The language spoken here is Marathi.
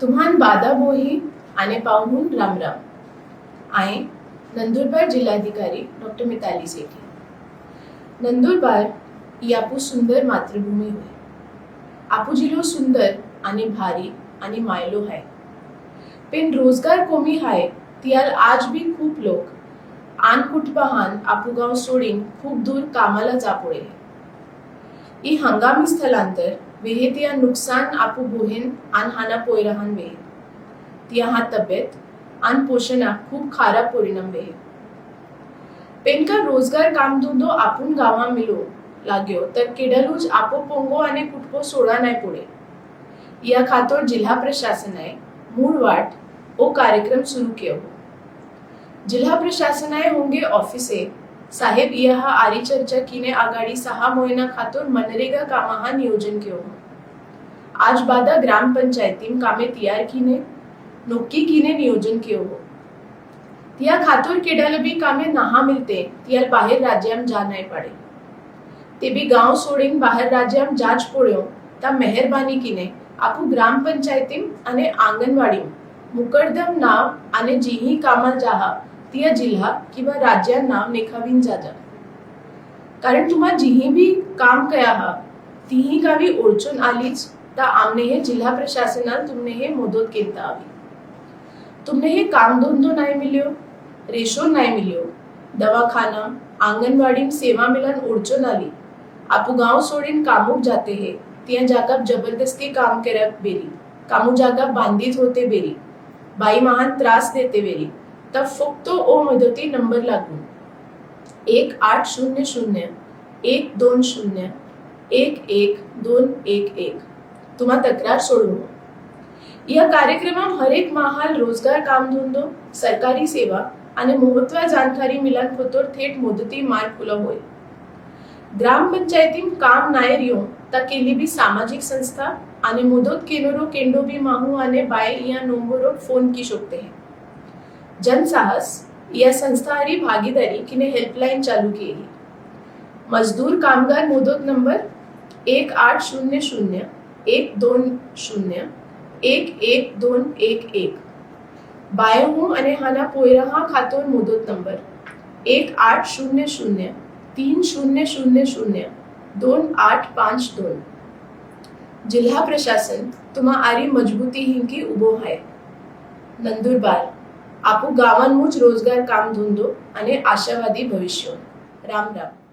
तुम्हान बादाबोही आने पाहून राम आहे नंदुरबार जिल्हाधिकारी डॉक्टर मिताली सेठी. नंदुरबार ही आपू सुंदर मातृभूमी होय. आपू जिलो सुंदर आणि भारी आणि मायलो हाय. पण रोजगार कोमी हाय तियाल आज बी खूप लोक. आन कुटुंबाहान आपू गाव सोडीन खूप दूर कामाला जा ही हंगामी स्थलांतर वेहे नुकसान आपू बोहेन आन हाना पोयराहान वेहे तिया हा तब्येत आन पोषणा खूप खारा परिणाम वेहे पेनका रोजगार काम धंदो आपुन गावा मिलो लाग्यो तर केडलूज आपो पोंगो आणि कुटको सोडा नाही पुढे या खातोर जिल्हा प्रशासनाय मूळ वाट ओ कार्यक्रम सुरू केलो जिल्हा प्रशासनाय होंगे ऑफिसे साहेब यह आरी चर्चा की आघाडी सहा मोहिना खातून मनरेगा कामाहा नियोजन केलं आज बादा ग्राम पंचायतीम कामे तयार कीने नोक्की कीने नियोजन केव हो त्या खातूर केडालबी कामे नाहा मिळते त्या बाहेर राज्याम जा नाही पडे ते बी गाव सोडीन बाहेर राज्याम जाच पोळ्यो ता मेहरबानी कीने आपू ग्राम पंचायतीम आणि आंगणवाडी मुकरदम नाव आणि जीही कामा जाहा ती जिल्हा किंवा राज्यात नाव नेखावीन जाता. कारण तुम्हा जिही बी काम कया हा तीही गावी ओळचून आलीच ता आमने हे जिल्हा प्रशासनात तुमने हे मदत केता आवी. तुमने हे काम धंदो नाही मिल्यो रेशो नाही मिल्यो दवाखाना आंगणवाडी सेवा मिलन ओळचून आली. आपू गाव सोडीन कामूक जाते हे तिया जागा जबरदस्ती काम करप बेरी कामू जागा बांधित होते बेरी. बाई महान त्रास देते बेरी. तर फक्त ओ मदती नंबर लागून एक आठ शून्य शून्य एक दोन शून्य एक एक दोन एक एक। तुम्हा तक्रार सोडू या कार्यक्रमात हरेक महाल रोजगार कामधंदो सरकारी सेवा आणि महत्त्व जानकारी मिलान होतो थेट मुदती मार्ग खुला होईल ग्रामपंचायतीम काम नायर येऊन ता केली बी सामाजिक संस्था आणि मुदत केनोरो केंडो बी माहू आणि बाय या नंबरो फोन की शकते हैं। जनसाहस या संस्थारी भागीदारी किने हेल्पलाईन चालू केली मजदूर कामगार मुदत नंबर एक आठ शून्य शून्य एक दोन शून्य एक एक दोन एक एक बायहू અને હાના પોયરાહા ખાતોર મુદત નંબર એક આઠ શૂન્ય શૂન્ય तीन शून्य शून्य शून्य दोन आठ पाच दोन जिल्हा प्रशासन तुम्हा आरी मजबूती हिंकी उभो आहे नंदुरबार आपू गावांमुच रोजगार काम धंदो आणि आशावादी भविष्य राम राम